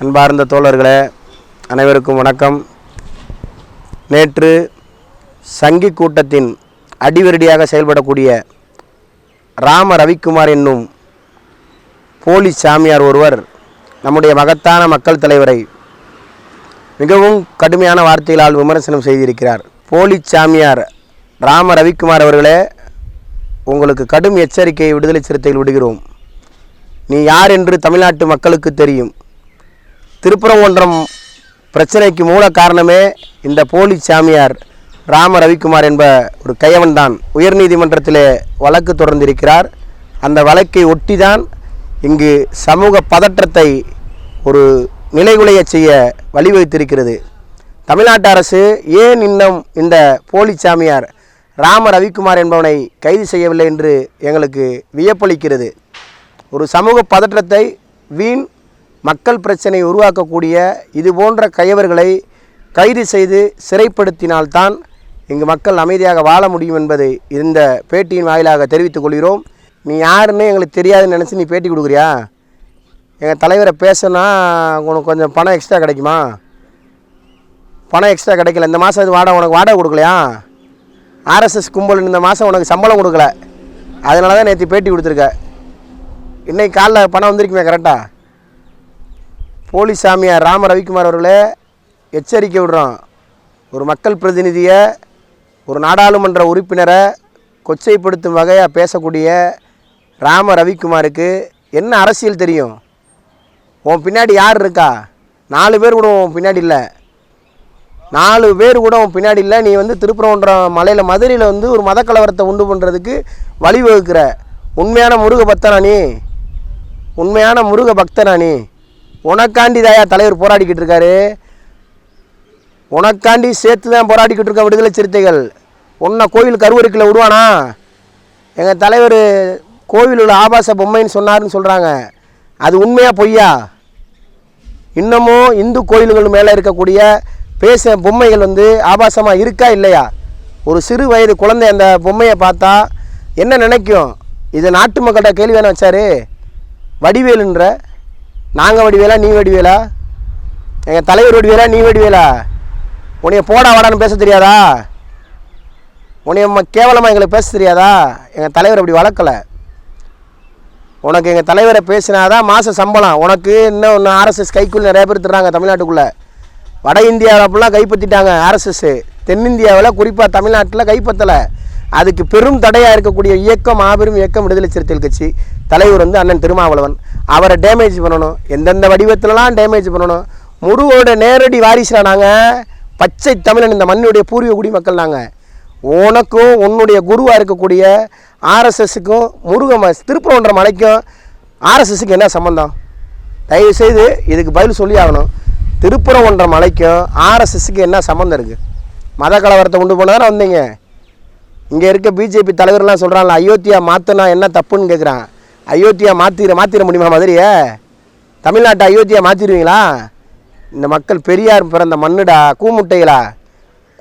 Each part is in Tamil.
அன்பார்ந்த தோழர்களே அனைவருக்கும் வணக்கம். நேற்று சங்கி கூட்டத்தின் அடிவரடியாக செயல்படக்கூடிய ராம ரவிக்குமார் என்னும் போலி சாமியார் ஒருவர் நம்முடைய மகத்தான மக்கள் தலைவரை மிகவும் கடுமையான வார்த்தைகளால் விமர்சனம் செய்திருக்கிறார். போலி சாமியார் ராம ரவிக்குமார் அவர்களே உங்களுக்கு கடும் எச்சரிக்கையை விடுதலை சிறுத்தையில் விடுகிறோம். நீ யார் என்று தமிழ்நாட்டு மக்களுக்கு தெரியும். திருப்பரங்குன்றம் பிரச்சனைக்கு மூல காரணமே இந்த போலி சாமியார் ராம ரவிக்குமார் என்ப ஒரு கையவன் தான் உயர்நீதிமன்றத்திலே வழக்கு தொடர்ந்திருக்கிறார். அந்த வழக்கை ஒட்டிதான் இங்கு சமூக பதற்றத்தை ஒரு நிலைகுலைய செய்ய வழிவகுத்திருக்கிறது. தமிழ்நாட்டு அரசு ஏன் இன்னும் இந்த போலி சாமியார் ராம ரவிக்குமார் என்பவனை கைது செய்யவில்லை என்று எங்களுக்கு வியப்பளிக்கிறது. ஒரு சமூக பதற்றத்தை வீண் மக்கள் பிரச்சனை உருவாக்கக்கூடிய இது போன்ற கயவர்களை கைது செய்து சிறைப்படுத்தினால்தான் இங்கு மக்கள் அமைதியாக வாழ முடியும் என்பதை இந்த பேட்டியின் வாயிலாக தெரிவித்துக் கொள்கிறோம். நீ யாருன்னு எங்களுக்கு தெரியாதுன்னு நினச்சி நீ பேட்டி கொடுக்குறியா? எங்கள் தலைவரை பேசுனா உனக்கு கொஞ்சம் பணம் எக்ஸ்ட்ரா கிடைக்குமா? பணம் எக்ஸ்ட்ரா கிடைக்கல. இந்த மாதம் இது வாடகை உனக்கு வாடகை கொடுக்கலையா? ஆர்எஸ்எஸ் கும்பல் இந்த மாதம் உனக்கு சம்பளம் கொடுக்கல. அதனால தான் நேற்று பேட்டி கொடுத்துருக்க. இன்றைக்கி காலைல பணம் வந்திருக்குமே கரெக்டாக போலி சாமியார் ராம ரவிக்குமார் அவர்களே எச்சரிக்கை விடுறோம் ஒரு மக்கள் பிரதிநிதியை ஒரு நாடாளுமன்ற உறுப்பினரை கொச்சைப்படுத்தும் வகையாக பேசக்கூடிய ராம ரவிக்குமாருக்கு என்ன அரசியல் தெரியும்? உன் பின்னாடி யார் இருக்கா? நாலு பேர் கூட உன் பின்னாடி இல்லை. நாலு பேர் கூட உன் பின்னாடி இல்லை. நீ வந்து திருப்பரங்குன்றம் மலையில் மதுரையில் வந்து ஒரு மத கலவரத்தை உண்டு பண்ணுறதுக்கு வழிவகுக்கிற. உண்மையான முருக பக்தனா நீ? உண்மையான முருக பக்தனா நீ? உனக்காண்டி தாயா தலைவர் போராடிக்கிட்டு இருக்காரு உனக்காண்டி சேர்த்து தான் போராடிக்கிட்டு இருக்க விடுதலை சிறுத்தைகள். உன்னை கோயில் கருவறுக்கில் விடுவானா? எங்கள் தலைவர் கோவில் உள்ள ஆபாச பொம்மைன்னு சொன்னார்னு சொல்கிறாங்க அது உண்மையாக பொய்யா? இன்னமும் இந்து கோயில்கள் மேலே இருக்கக்கூடிய பேச பொம்மைகள் வந்து ஆபாசமாக இருக்கா இல்லையா? ஒரு சிறு வயது குழந்தை அந்த பொம்மையை பார்த்தா என்ன நினைக்கும்? இது நாட்டு மக்கள்கிட்ட கேள்வி வேணும் வச்சாரு? வடிவேலுன்ற நாங்கள் வடிவேலா நீ வடிவேலா? எங்கள் தலைவர் வடிவேலா நீ வடிவேலா? உனைய போடா வாடான்னு பேச தெரியாதா? உனைய கேவலமாக எங்களுக்கு பேச தெரியாதா? எங்கள் தலைவர் அப்படி வளர்க்கலை. உனக்கு எங்கள் தலைவரை பேசினாதான் மாத சம்பளம். உனக்கு இன்னும் ஒன்று ஆர்எஸ்எஸ் கைக்குள்ளே நிறைய பேர் தர்றாங்க தமிழ்நாட்டுக்குள்ளே. வட இந்தியாவில் அப்படிலாம் கைப்பற்றிட்டாங்க ஆர்எஸ்எஸ் தென்னிந்தியாவில் குறிப்பாக தமிழ்நாட்டில் கைப்பற்றலை அதுக்கு பெரும் தடையாக இருக்கக்கூடிய இயக்கம் மாபெரும் இயக்கம் விடுதலை சிறுத்தைகள் கட்சி. தலைவர் வந்து அண்ணன் திருமாவளவன். அவரை டேமேஜ் பண்ணணும். எந்தெந்த வடிவத்திலலாம் டேமேஜ் பண்ணணும். முருகோட நேரடி வாரிசுல நாங்கள் பச்சை தமிழன் இந்த மண்ணுடைய பூர்வீக குடிமக்கள் நாங்கள் உனக்கும் உன்னுடைய குருவாக இருக்கக்கூடிய ஆர்எஸ்எஸுக்கும் முருக ம மலைக்கும் ஆர்எஸ்எஸுக்கு என்ன சம்மந்தம் தயவுசெய்து இதுக்கு பதில் சொல்லி ஆகணும். திருப்பரங்குன்ற மலைக்கும் ஆர்எஸ்எஸுக்கு என்ன சம்மந்தம் இருக்குது மத கலவரத்தை கொண்டு போனதானே வந்தீங்க. இங்கே இருக்க பிஜேபி தலைவர்லாம் சொல்கிறாங்களா அயோத்தியா மாற்றினா என்ன தப்புன்னு கேட்குறான் அயோத்தியா மாற்றிட மாற்றிட முடியுமா மதுரையை? தமிழ்நாட்டை அயோத்தியா மாற்றிடுவீங்களா இந்த மக்கள் பெரியார் பிறந்த மண்ணுடா கூமுட்டைகளா?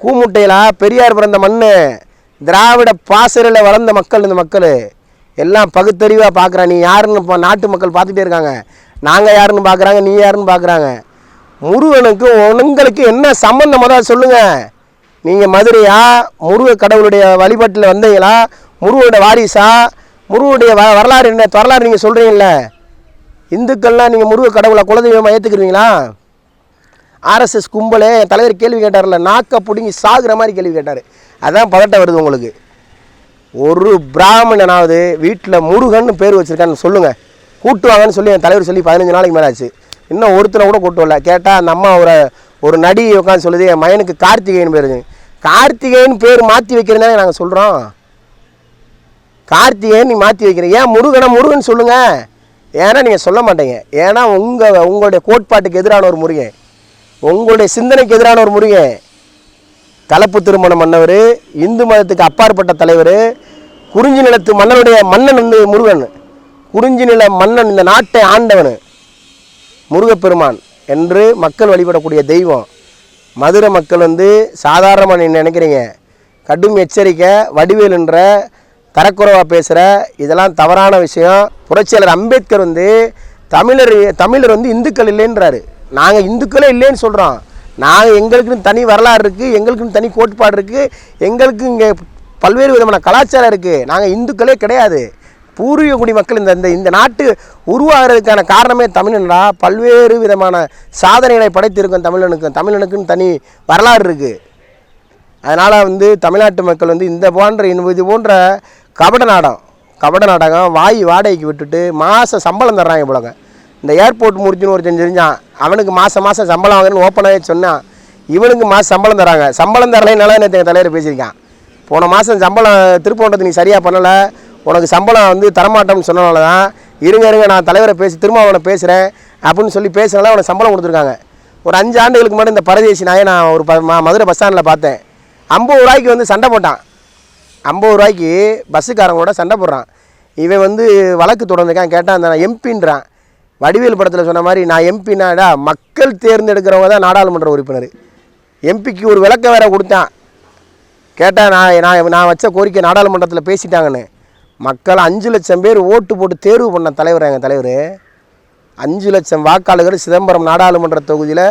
கூமுட்டைகளா? பெரியார் பிறந்த மண் திராவிட பாசறையில் வளர்ந்த மக்கள் இந்த மக்கள். எல்லாம் பகுத்தறிவாக பார்க்குறா நீ யாருன்னு இப்போ நாட்டு மக்கள் பார்த்துட்டே இருக்காங்க. நாங்கள் யாருன்னு பார்க்குறாங்க நீ யாருன்னு பார்க்குறாங்க முருகனுக்கு உங்களுக்கு என்ன சம்பந்தம்? முதல்ல சொல்லுங்கள் நீங்கள் மதுரையா? முருக கடவுளுடைய வழிபாட்டில் வந்தீங்களா? முருகோட வாரிசா? முருகனுடைய வ வரலாறு என்ன? வரலாறு நீங்கள் சொல்கிறீங்கள இந்துக்கள்லாம் நீங்கள் முருக கடவுளை குலதெய்வமாக ஏற்றுக்குருவீங்களா ஆர்எஸ்எஸ் கும்பலே என் தலைவர் கேள்வி கேட்டார்ல நாக்கை பிடுங்கி சாகுற மாதிரி கேள்வி கேட்டார். அதான் பதட்டம் வருது உங்களுக்கு. ஒரு பிராமணனாவது வீட்டில் முருகன் பேர் வச்சுருக்கான்னு சொல்லுங்கள் கூட்டுவாங்கன்னு சொல்லி என் தலைவர் சொல்லி பதினஞ்சு நாளைக்கு மேலே ஆச்சு இன்னும் ஒருத்தனை கூட கூட்டு வரல. கேட்டால் அந்த அம்மா ஒரு ஒரு நடி உட்காந்து சொல்லுது என் மயனுக்கு கார்த்திகேயன் பேர். கார்த்திகேயன் பேர் மாற்றி வைக்கிறதுனால நாங்கள் சொல்கிறோம் கார்த்திகை நீ மாற்றி வைக்கிறீங்க ஏன் முருகனை முருகன் சொல்லுங்கள் ஏன்னா நீங்கள் சொல்ல மாட்டீங்க. ஏன்னா உங்கள் உங்களுடைய கோட்பாட்டுக்கு எதிரான ஒரு முருகன். உங்களுடைய சிந்தனைக்கு எதிரான ஒரு முருகன். கலப்பு திருமணம் மன்னவர் இந்து மதத்துக்கு அப்பாற்பட்ட தலைவர் குறிஞ்சி நிலத்து மன்னனுடைய மன்னன் வந்து முருகன். குறிஞ்சி நில மன்னன் இந்த நாட்டை ஆண்டவன். முருகப்பெருமான் என்று மக்கள் வழிபடக்கூடிய தெய்வம். மதுரை மக்கள் வந்து சாதாரணமாக நீ நினைக்கிறீங்க. கடும் எச்சரிக்கை வடிவேலுன்ற தரக்குறைவாக பேசுகிற இதெல்லாம் தவறான விஷயம். புரட்சியாளர் அம்பேத்கர் வந்து தமிழர் தமிழர் வந்து இந்துக்கள் இல்லைன்றாரு. நாங்கள் இந்துக்களே இல்லைன்னு சொல்கிறோம் நாங்கள் எங்களுக்குன்னு தனி வரலாறு இருக்குது எங்களுக்குன்னு தனி கோட்பாடு இருக்குது எங்களுக்கு இங்கே பல்வேறு விதமான கலாச்சாரம் இருக்குது நாங்கள் இந்துக்களே கிடையாது. பூர்வீக குடி மக்கள் இந்த இந்த இந்த நாட்டு உருவாகிறதுக்கான காரணமே தமிழன்டா பல்வேறு விதமான சாதனைகளை படைத்திருக்கும் தமிழனுக்கு தமிழனுக்குன்னு தனி வரலாறு இருக்குது அதனால் வந்து தமிழ்நாட்டு மக்கள் வந்து இந்த போன்ற இது போன்ற கபட நாடகம். கபட நாடகம் வாய் வாடகைக்கு விட்டுட்டு மாத சம்பளம் தர்றாங்க போலங்க இந்த ஏர்போர்ட் முடிச்சுன்னு ஒரு தெரிஞ்சான் அவனுக்கு மாதம் மாதம் சம்பளம் வாங்குறேன்னு ஓப்பனாகவே சொன்னான் இவனுக்கு மாதம் சம்பளம் தராங்க சம்பளம் தரலைனால நேற்று எங்கள் தலைவர் பேசியிருக்கான். போன மாதம் சம்பளம் திருப்போண்டது நீ சரியாக பண்ணலை உனக்கு சம்பளம் வந்து தரமாட்டோம்னு சொன்னனால தான் இருங்க இருங்க நான் தலைவரை பேசி திரும்ப அவனை பேசுகிறேன் அப்படின்னு சொல்லி பேசுனால அவனை சம்பளம் கொடுத்துருக்காங்க. ஒரு அஞ்சு ஆண்டுகளுக்கு முன்னாடி இந்த பரதேசி நாயை நான் ஒரு ப ம- மதுரை பஸ் ஸ்டாண்டில் பார்த்தேன். ஐம்பது ரூபாய்க்கு வந்து சண்டை போட்டான். ஐம்பது ரூபாய்க்கு பஸ்ஸுக்காரங்களோட சண்டை போடுறான். இவன் வந்து வழக்கு தொடர்ந்துருக்கான் கேட்டான் அந்த எம்பின்றான். வடிவேல் படத்தில் சொன்ன மாதிரி நான் எம்பினாடா மக்கள் தேர்ந்தெடுக்கிறவங்க தான் நாடாளுமன்ற உறுப்பினர். எம்பிக்கு ஒரு விளக்க வேற கொடுத்தான். கேட்டால் நான் நான் நான் வச்ச கோரிக்கை நாடாளுமன்றத்தில் பேசிட்டாங்கன்னு. மக்கள் அஞ்சு லட்சம் பேர் ஓட்டு போட்டு தேர்வு பண்ண தலைவர் எங்கள் தலைவர்? அஞ்சு லட்சம் வாக்காளர்கள் சிதம்பரம் நாடாளுமன்ற தொகுதியில்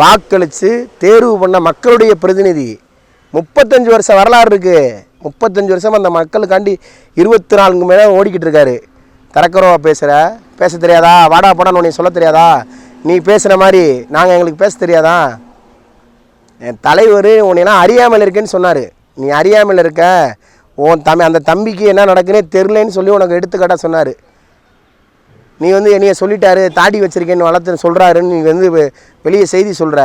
வாக்களித்து தேர்வு பண்ண மக்களுடைய பிரதிநிதி. முப்பத்தஞ்சு வருஷம் வரலாறு இருக்குது முப்பத்தஞ்சு வருஷம் அந்த மக்களுக்காண்டி இருபத்தி நாலுக்கு மேலே ஓடிக்கிட்டு இருக்காரு. தரக்கரவா பேசுகிற பேச தெரியாதா? வாடா போடான்னு உன்னை சொல்ல தெரியாதா? நீ பேசுகிற மாதிரி நாங்கள் எங்களுக்கு பேச தெரியாதா? என் தலைவர் உன்னையெல்லாம் அறியாமல் இருக்கேன்னு சொன்னார். நீ அறியாமல் இருக்க. உன் தம்பி அந்த தம்பிக்கு என்ன நடக்குன்னே தெரிலன்னு சொல்லி உனக்கு எடுத்துக்காட்டாக சொன்னார். நீ வந்து என்னைய சொல்லிட்டாரு தாடி வச்சிருக்கேன்னு வளர்த்து சொல்கிறாருன்னு நீ வந்து வெளியே செய்தி சொல்கிற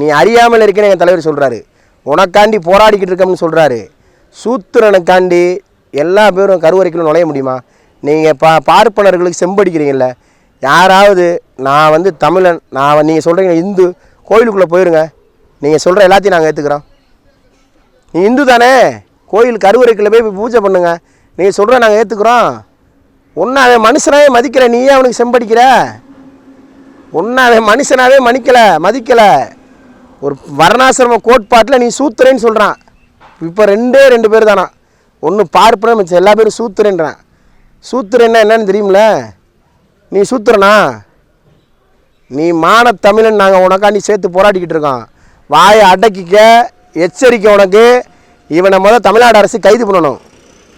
நீ அறியாமல் இருக்கேன்னு எங்கள் தலைவர் சொல்கிறாரு உனக்காண்டி போராடிக்கிட்டு இருக்கோம்னு சொல்கிறாரு சூத்திரனுக்காண்டி எல்லா பேரும் கருவறைக்குள்ள நுழைய முடியுமா? நீங்கள் பா பார்ப்பனர்களுக்கு செம்படிக்கிறீங்கள யாராவது நான் வந்து தமிழன் நான் நீங்கள் சொல்கிறீங்க இந்து கோயிலுக்குள்ளே போயிருங்க. நீங்கள் சொல்கிற எல்லாத்தையும் நாங்கள் ஏற்றுக்கிறோம் நீ இந்து தானே? கோயில் கருவறைக்குள்ளே போய் பூஜை பண்ணுங்க. நீங்கள் சொல்கிற நாங்கள் ஏற்றுக்குறோம் ஒன்று அவன் மனுஷனாவே மதிக்கல நீயே அவனுக்கு செம்படிக்கிற? ஒன்று அவன் மனுஷனாவே மதிக்கலை மதிக்கலை. ஒரு வர்ணாசிரம கோட்பாட்டில் நீ சூத்துறேன்னு சொல்கிறான் இப்போ ரெண்டே ரெண்டு பேர் தானா? ஒன்று பார்ப்பன மிச்சம் எல்லா பேரும் சூத்துறேன்றான் சூத்துறேன்னா என்னன்னு தெரியுமில? நீ சூத்துறனா? நீ மான தமிழன் நாங்கள் உனக்காண்டி சேர்த்து போராடிக்கிட்டு இருக்கோம். வாயை அடக்கிக்க எச்சரிக்கை உனக்கு. இவனை முதல் தமிழ்நாடு அரசு கைது பண்ணணும்.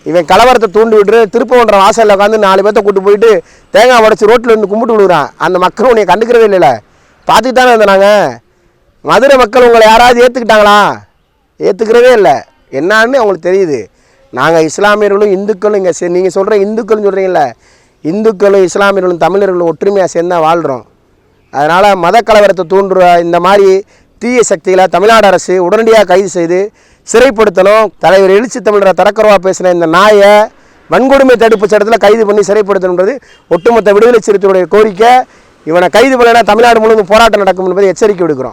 இவன் கலவரத்தை தூண்டி விட்டு திருப்பவன்ற வாசலில் உட்காந்து நாலு பேர்த்த கூட்டு போயிட்டு தேங்காய் உடச்சி ரோட்டில் இருந்து கும்பிட்டு விடுறான் அந்த மக்கள் உன்னை கண்டுக்கிறதே இல்லைல்ல பார்த்துட்டு தானே இருந்தோம் நாங்கள் மதுரை மக்கள் உங்களை யாராவது ஏற்றுக்கிட்டாங்களா ஏற்றுக்கிறவே இல்லை. என்னான்னு அவங்களுக்கு தெரியுது. நாங்கள் இஸ்லாமியர்களும் இந்துக்களும் இங்கே நீங்கள் சொல்கிற இந்துக்கள்னு சொல்கிறீங்கள இந்துக்களும் இஸ்லாமியர்களும் தமிழர்களும் ஒற்றுமையாக சேர்ந்தா வாழ்கிறோம் அதனால் மத கலவரத்தை தூண்டுற இந்த மாதிரி தீய சக்திகளை தமிழ்நாடு அரசு உடனடியாக கைது செய்து சிறைப்படுத்தணும். தலைவர் எழுச்சி தமிழரை தரக்குறவா பேசின இந்த நாயை வன்கொடுமை தடுப்பு சட்டத்தில் கைது பண்ணி சிறைப்படுத்தணுன்றது ஒட்டுமொத்த விடுதலை சிறுத்தையுடைய கோரிக்கை. இவனை கைது பண்ணலைன்னா தமிழ்நாடு முழுவதும் போராட்டம் நடக்கும் என்பதை எச்சரிக்கை விடுக்கிறோம்.